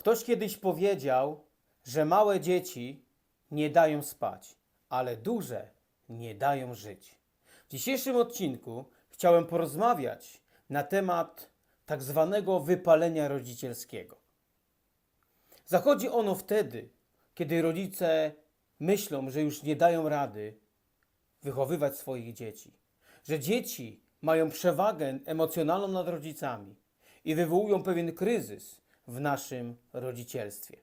Ktoś kiedyś powiedział, że małe dzieci nie dają spać, ale duże nie dają żyć. W dzisiejszym odcinku chciałem porozmawiać na temat tak zwanego wypalenia rodzicielskiego. Zachodzi ono wtedy, kiedy rodzice myślą, że już nie dają rady wychowywać swoich dzieci, że dzieci mają przewagę emocjonalną nad rodzicami i wywołują pewien kryzys w naszym rodzicielstwie.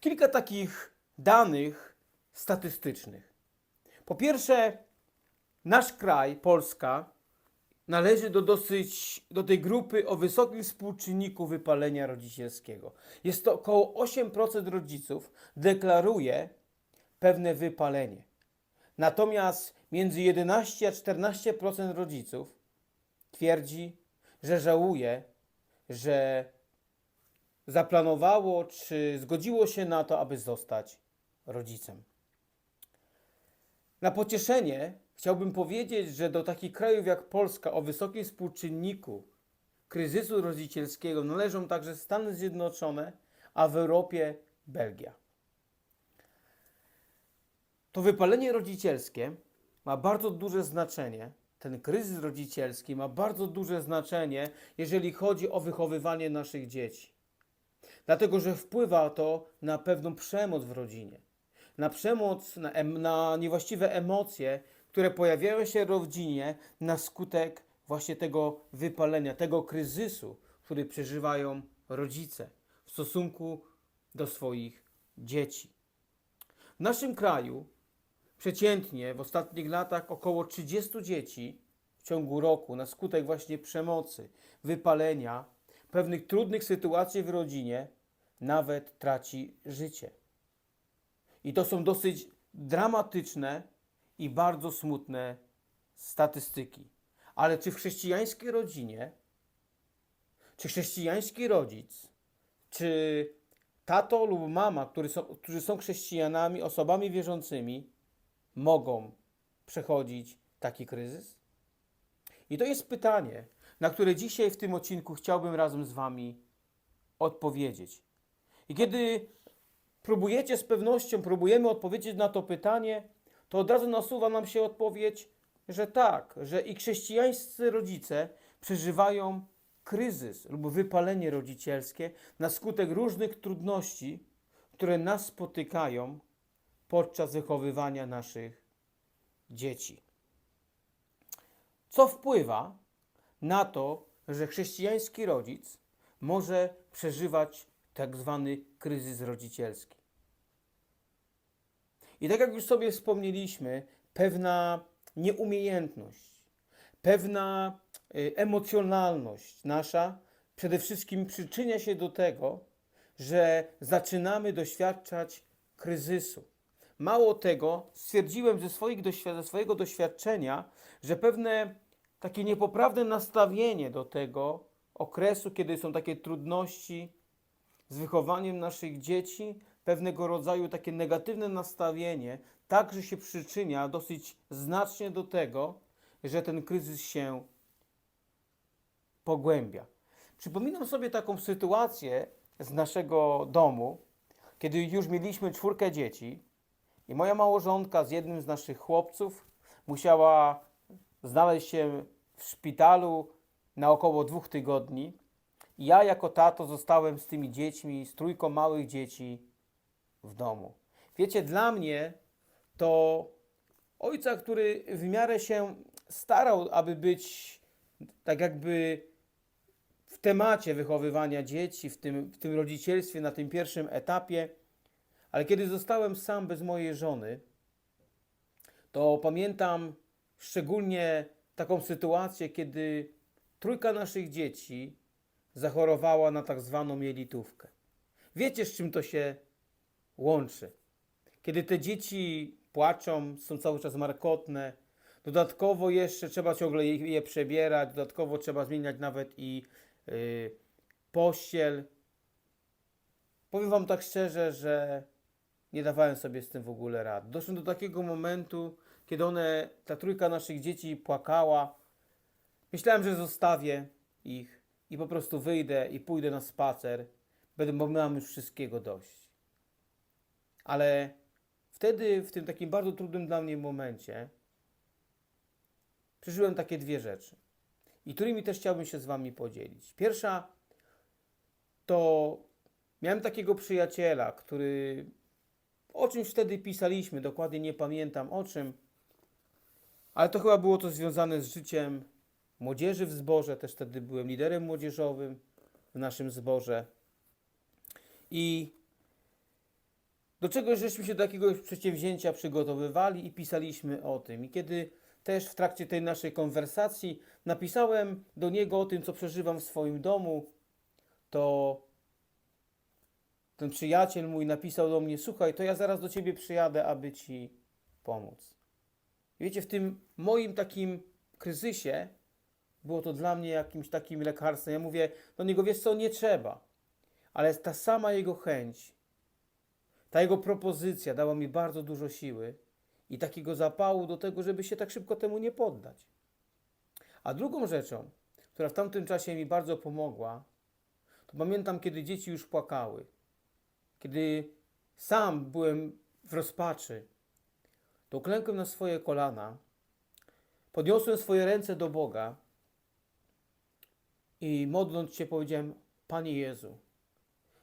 Kilka takich danych statystycznych. Po pierwsze, nasz kraj, Polska, należy do dosyć do tej grupy o wysokim współczynniku wypalenia rodzicielskiego. Jest to około 8% rodziców deklaruje pewne wypalenie. Natomiast między 11 a 14% rodziców twierdzi, że żałuje, że zaplanowało czy zgodziło się na to, aby zostać rodzicem. Na pocieszenie chciałbym powiedzieć, że do takich krajów jak Polska o wysokim współczynniku kryzysu rodzicielskiego należą także Stany Zjednoczone, a w Europie Belgia. To wypalenie rodzicielskie ma bardzo duże znaczenie. Ten kryzys rodzicielski ma bardzo duże znaczenie, jeżeli chodzi o wychowywanie naszych dzieci. Dlatego, że wpływa to na pewną przemoc w rodzinie, na przemoc, na, em, na niewłaściwe emocje, które pojawiają się w rodzinie na skutek właśnie tego wypalenia, tego kryzysu, który przeżywają rodzice w stosunku do swoich dzieci. W naszym kraju przeciętnie w ostatnich latach około 30 dzieci w ciągu roku na skutek właśnie przemocy, wypalenia, pewnych trudnych sytuacji w rodzinie nawet traci życie. I to są dosyć dramatyczne i bardzo smutne statystyki. Ale czy w chrześcijańskiej rodzinie, czy chrześcijański rodzic, czy tato lub mama, którzy są, którzy są chrześcijanami, osobami wierzącymi, mogą przechodzić taki kryzys? I to jest pytanie, na które dzisiaj w tym odcinku chciałbym razem z Wami odpowiedzieć. I kiedy próbujecie z pewnością, próbujemy odpowiedzieć na to pytanie, to od razu nasuwa nam się odpowiedź, że tak, że i chrześcijańscy rodzice przeżywają kryzys lub wypalenie rodzicielskie na skutek różnych trudności, które nas spotykają podczas wychowywania naszych dzieci. Co wpływa na to, że chrześcijański rodzic może przeżywać tak zwany kryzys rodzicielski? I tak jak już sobie wspomnieliśmy, pewna nieumiejętność, pewna y, emocjonalność nasza przede wszystkim przyczynia się do tego, że zaczynamy doświadczać kryzysu. Mało tego, stwierdziłem ze, swoich ze swojego doświadczenia, że pewne takie niepoprawne nastawienie do tego okresu, kiedy są takie trudności z wychowaniem naszych dzieci, pewnego rodzaju takie negatywne nastawienie, także się przyczynia dosyć znacznie do tego, że ten kryzys się pogłębia. Przypominam sobie taką sytuację z naszego domu, kiedy już mieliśmy czwórkę dzieci i moja małżonka z jednym z naszych chłopców musiała znaleźć się w szpitalu na około dwóch tygodni. Ja jako tato zostałem z tymi dziećmi, z trójką małych dzieci w domu. Wiecie, dla mnie to ojca, który w miarę się starał, aby być tak jakby w temacie wychowywania dzieci, w tym, w tym rodzicielstwie na tym pierwszym etapie, ale kiedy zostałem sam bez mojej żony, to pamiętam szczególnie taką sytuację, kiedy trójka naszych dzieci zachorowała na tak zwaną jelitówkę. Wiecie, z czym to się łączy? Kiedy te dzieci płaczą, są cały czas markotne, dodatkowo jeszcze trzeba ciągle je, przebierać, dodatkowo trzeba zmieniać nawet i y, pościel. Powiem Wam tak szczerze, że nie dawałem sobie z tym w ogóle rady. Doszłem do takiego momentu, kiedy one, ta trójka naszych dzieci płakała. Myślałem, że zostawię ich i po prostu wyjdę i pójdę na spacer. bo mam już wszystkiego dość. Ale wtedy, w tym takim bardzo trudnym dla mnie momencie, przeżyłem takie dwie rzeczy, i którymi też chciałbym się z Wami podzielić. Pierwsza to miałem takiego przyjaciela, który o czymś wtedy pisaliśmy, dokładnie nie pamiętam o czym, ale to chyba było to związane z życiem młodzieży w zborze, też wtedy byłem liderem młodzieżowym w naszym zborze. I do czegoś żeśmy się do jakiegoś przedsięwzięcia przygotowywali i pisaliśmy o tym. I kiedy też w trakcie tej naszej konwersacji napisałem do niego o tym, co przeżywam w swoim domu, to ten przyjaciel mój napisał do mnie: Słuchaj, to ja zaraz do ciebie przyjadę, aby ci pomóc. Wiecie, w tym moim takim kryzysie było to dla mnie jakimś takim lekarstwem. Ja mówię do niego: Wiesz co, nie trzeba. Ale ta sama jego chęć, ta jego propozycja dała mi bardzo dużo siły i takiego zapału do tego, żeby się tak szybko temu nie poddać. A drugą rzeczą, która w tamtym czasie mi bardzo pomogła, to pamiętam, kiedy dzieci już płakały, kiedy sam byłem w rozpaczy, to klękłem na swoje kolana, podniosłem swoje ręce do Boga i modląc się powiedziałem: Panie Jezu,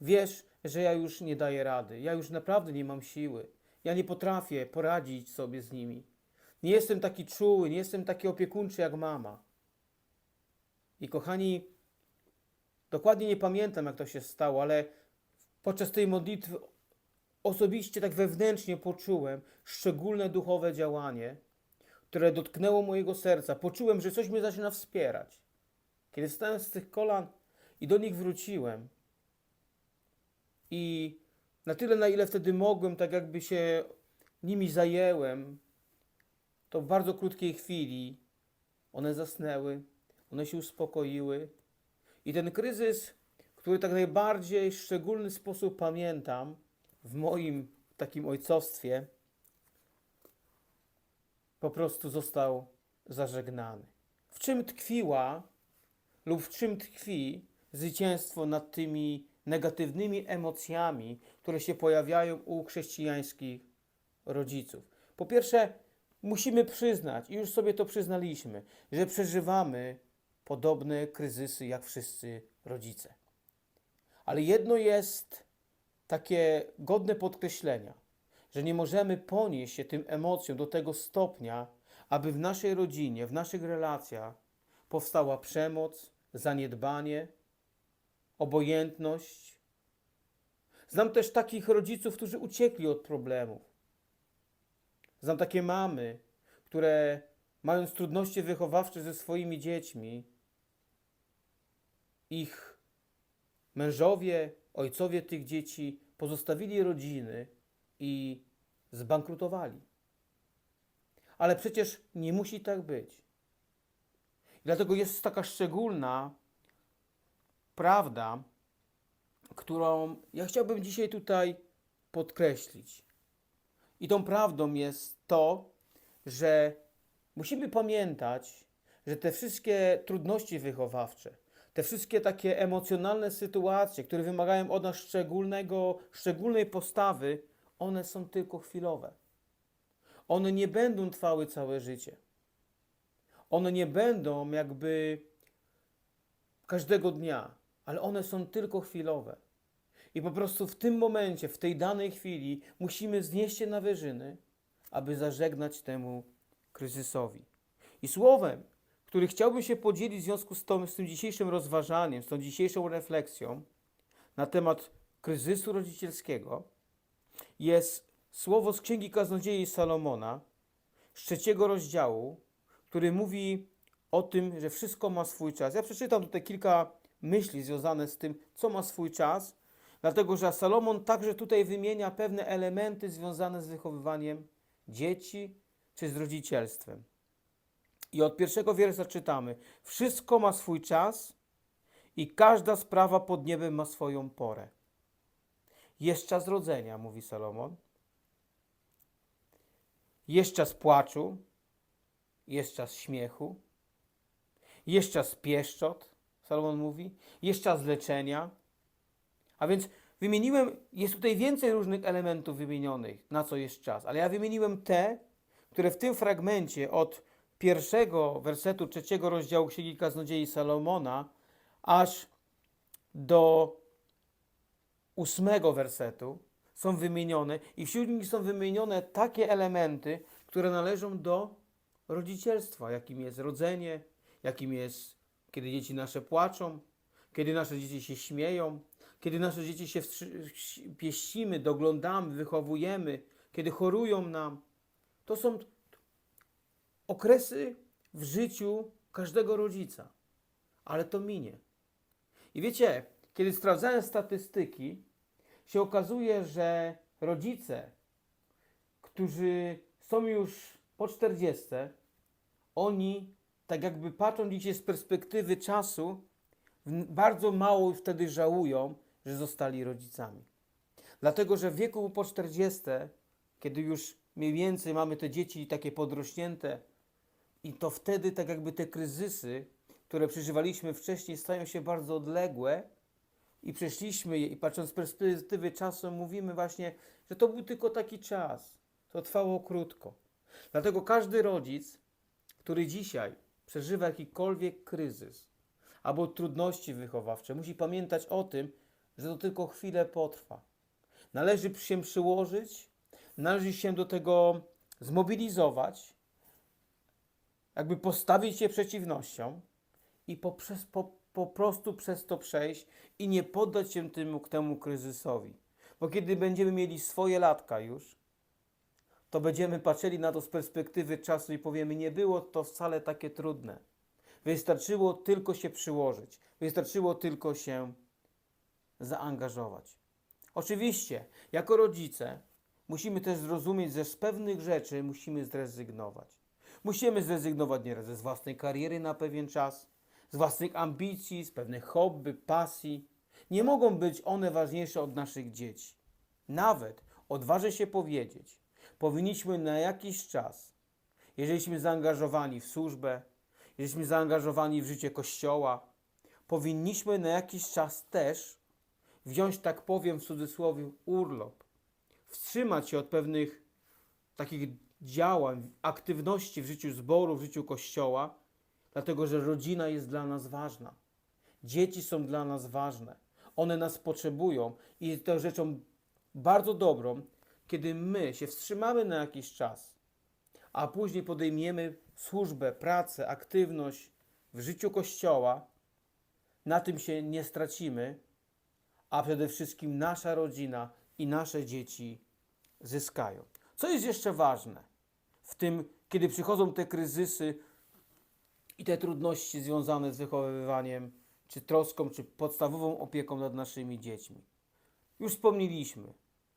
wiesz, że ja już nie daję rady, ja już naprawdę nie mam siły, ja nie potrafię poradzić sobie z nimi. Nie jestem taki czuły, nie jestem taki opiekuńczy jak mama. I kochani, dokładnie nie pamiętam, jak to się stało, ale podczas tej modlitwy osobiście tak wewnętrznie poczułem szczególne duchowe działanie, które dotknęło mojego serca. Poczułem, że coś mnie zaczyna wspierać. Kiedy wstałem z tych kolan i do nich wróciłem, i na tyle, na ile wtedy mogłem, tak jakby się nimi zajęłem, to w bardzo krótkiej chwili one zasnęły, one się uspokoiły. I ten kryzys, który tak najbardziej szczególny sposób pamiętam w moim takim ojcostwie, po prostu został zażegnany. W czym tkwiła lub w czym tkwi zwycięstwo nad tymi negatywnymi emocjami, które się pojawiają u chrześcijańskich rodziców? Po pierwsze, musimy przyznać, i już sobie to przyznaliśmy, że przeżywamy podobne kryzysy jak wszyscy rodzice. Ale jedno jest takie godne podkreślenia, że nie możemy ponieść się tym emocjom do tego stopnia, aby w naszej rodzinie, w naszych relacjach powstała przemoc, zaniedbanie, obojętność. Znam też takich rodziców, którzy uciekli od problemów. Znam takie mamy, które mając trudności wychowawcze ze swoimi dziećmi, ich mężowie, ojcowie tych dzieci pozostawili rodziny i zbankrutowali. Ale przecież nie musi tak być. Dlatego jest taka szczególna prawda, którą ja chciałbym dzisiaj tutaj podkreślić. I tą prawdą jest to, że musimy pamiętać, że te wszystkie trudności wychowawcze, te wszystkie takie emocjonalne sytuacje, które wymagają od nas szczególnego, szczególnej postawy, one są tylko chwilowe. One nie będą trwały całe życie. One nie będą jakby każdego dnia, ale one są tylko chwilowe. I po prostu w tym momencie, w tej danej chwili musimy znieść się na wyżyny, aby zażegnać temu kryzysowi. I słowem, który chciałbym się podzielić w związku z, tą, z tym dzisiejszym rozważaniem, z tą dzisiejszą refleksją na temat kryzysu rodzicielskiego, jest słowo z Księgi Kaznodziei Salomona z trzeciego rozdziału, który mówi o tym, że wszystko ma swój czas. Ja przeczytam tutaj kilka myśli związane z tym, co ma swój czas, dlatego że Salomon także tutaj wymienia pewne elementy związane z wychowywaniem dzieci czy z rodzicielstwem. I od pierwszego wiersza czytamy: Wszystko ma swój czas i każda sprawa pod niebem ma swoją porę. Jest czas rodzenia, mówi Salomon. Jest czas płaczu, jest czas śmiechu, jest czas pieszczot, Salomon mówi, jest czas leczenia, A więc wymieniłem, jest tutaj więcej różnych elementów wymienionych, na co jest czas, ale ja wymieniłem te, które w tym fragmencie od pierwszego wersetu trzeciego rozdziału Księgi Kaznodziei Salomona aż do ósmego wersetu są wymienione i wśród nich są wymienione takie elementy, które należą do rodzicielstwa, jakim jest rodzenie, jakim jest, kiedy dzieci nasze płaczą, kiedy nasze dzieci się śmieją, kiedy nasze dzieci się pieścimy, doglądamy, wychowujemy, kiedy chorują nam. To są okresy w życiu każdego rodzica, ale to minie. I wiecie, kiedy sprawdzałem statystyki, się okazuje, że rodzice, którzy są już po 40, oni, tak jakby patrzą dzisiaj z perspektywy czasu, bardzo mało wtedy żałują, że zostali rodzicami. Dlatego, że w wieku po 40, kiedy już mniej więcej mamy te dzieci takie podrośnięte, i to wtedy tak jakby te kryzysy, które przeżywaliśmy wcześniej, stają się bardzo odległe i przeszliśmy je i patrząc z perspektywy czasu mówimy właśnie, że to był tylko taki czas. To trwało krótko. Dlatego każdy rodzic, który dzisiaj przeżywa jakikolwiek kryzys albo trudności wychowawcze, musi pamiętać o tym, że to tylko chwilę potrwa. Należy się przyłożyć, należy się do tego zmobilizować, jakby postawić się przeciwnością i poprzez, po, po prostu przez to przejść i nie poddać się temu, temu kryzysowi. Bo kiedy będziemy mieli swoje latka już, to będziemy patrzyli na to z perspektywy czasu i powiemy, nie było to wcale takie trudne. Wystarczyło tylko się przyłożyć, wystarczyło tylko się zaangażować. Oczywiście, jako rodzice musimy też zrozumieć, że z pewnych rzeczy musimy zrezygnować. Musimy zrezygnować nieraz ze własnej kariery na pewien czas, z własnych ambicji, z pewnych hobby, pasji. Nie mogą być one ważniejsze od naszych dzieci. Nawet, odważę się powiedzieć, powinniśmy na jakiś czas, jeżeliśmy zaangażowani w służbę, jeżeliśmy zaangażowani w życie Kościoła, powinniśmy na jakiś czas też wziąć, tak powiem w cudzysłowie, urlop, wstrzymać się od pewnych takich działań, aktywności w życiu zboru, w życiu Kościoła, dlatego że rodzina jest dla nas ważna. Dzieci są dla nas ważne. One nas potrzebują i to rzeczą bardzo dobrą, kiedy my się wstrzymamy na jakiś czas, a później podejmiemy służbę, pracę, aktywność w życiu Kościoła, na tym się nie stracimy, a przede wszystkim nasza rodzina i nasze dzieci zyskają. Co jest jeszcze ważne w tym, kiedy przychodzą te kryzysy i te trudności związane z wychowywaniem, czy troską, czy podstawową opieką nad naszymi dziećmi? Już wspomnieliśmy.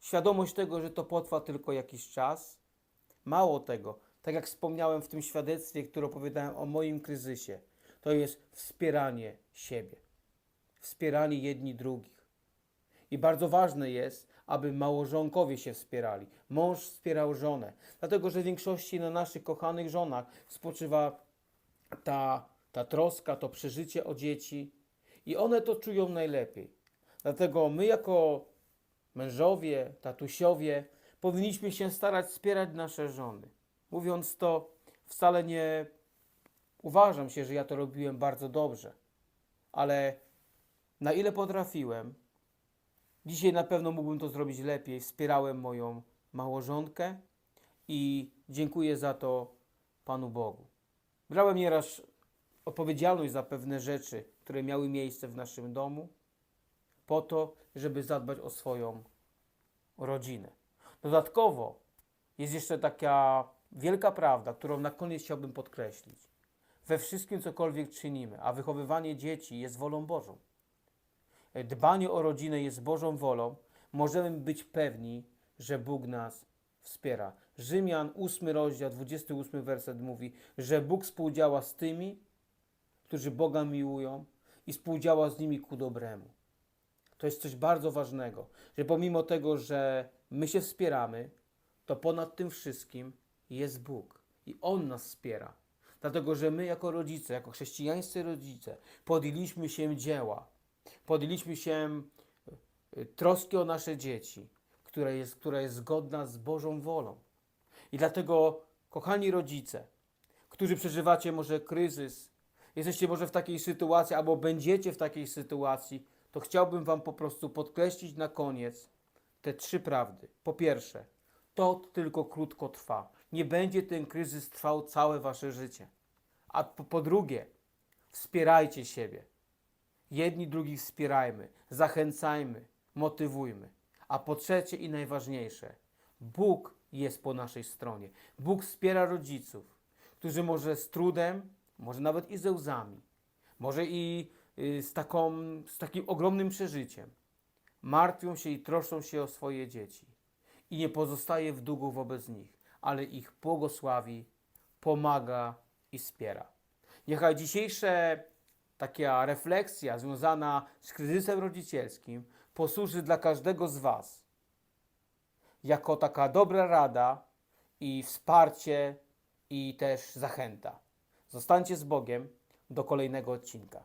Świadomość tego, że to potrwa tylko jakiś czas. Mało tego, tak jak wspomniałem w tym świadectwie, które opowiadałem o moim kryzysie, to jest wspieranie siebie, wspieranie jedni drugich. I bardzo ważne jest, aby małżonkowie się wspierali. Mąż wspierał żonę, dlatego że w większości na naszych kochanych żonach spoczywa ta, ta troska, to przeżycie o dzieci i one to czują najlepiej. Dlatego my, jako mężowie, tatusiowie, powinniśmy się starać wspierać nasze żony. Mówiąc to, wcale nie uważam się, że ja to robiłem bardzo dobrze, ale na ile potrafiłem, Dzisiaj na pewno mógłbym to zrobić lepiej. Wspierałem moją małżonkę i dziękuję za to Panu Bogu. Brałem nieraz odpowiedzialność za pewne rzeczy, które miały miejsce w naszym domu, po to, żeby zadbać o swoją rodzinę. Dodatkowo jest jeszcze taka wielka prawda, którą na koniec chciałbym podkreślić. We wszystkim, cokolwiek czynimy, a wychowywanie dzieci jest wolą Bożą dbanie o rodzinę jest Bożą wolą, możemy być pewni, że Bóg nas wspiera. Rzymian 8 rozdział, 28 werset mówi, że Bóg współdziała z tymi, którzy Boga miłują i współdziała z nimi ku dobremu. To jest coś bardzo ważnego, że pomimo tego, że my się wspieramy, to ponad tym wszystkim jest Bóg i On nas wspiera. Dlatego, że my jako rodzice, jako chrześcijańscy rodzice podjęliśmy się dzieła, podjęliśmy się y, troski o nasze dzieci, która jest, która jest zgodna z Bożą wolą. I dlatego, kochani rodzice, którzy przeżywacie może kryzys, jesteście może w takiej sytuacji, albo będziecie w takiej sytuacji, to chciałbym Wam po prostu podkreślić na koniec te trzy prawdy. Po pierwsze, to tylko krótko trwa. Nie będzie ten kryzys trwał całe Wasze życie. A po, po drugie, wspierajcie siebie. Jedni drugich wspierajmy, zachęcajmy, motywujmy. A po trzecie i najważniejsze, Bóg jest po naszej stronie. Bóg wspiera rodziców, którzy może z trudem, może nawet i ze łzami, może i y, z, taką, z takim ogromnym przeżyciem, martwią się i troszczą się o swoje dzieci. I nie pozostaje w długu wobec nich, ale ich błogosławi, pomaga i wspiera. Niechaj dzisiejsza taka refleksja związana z kryzysem rodzicielskim posłuży dla każdego z Was jako taka dobra rada i wsparcie i też zachęta. Zostańcie z Bogiem do kolejnego odcinka.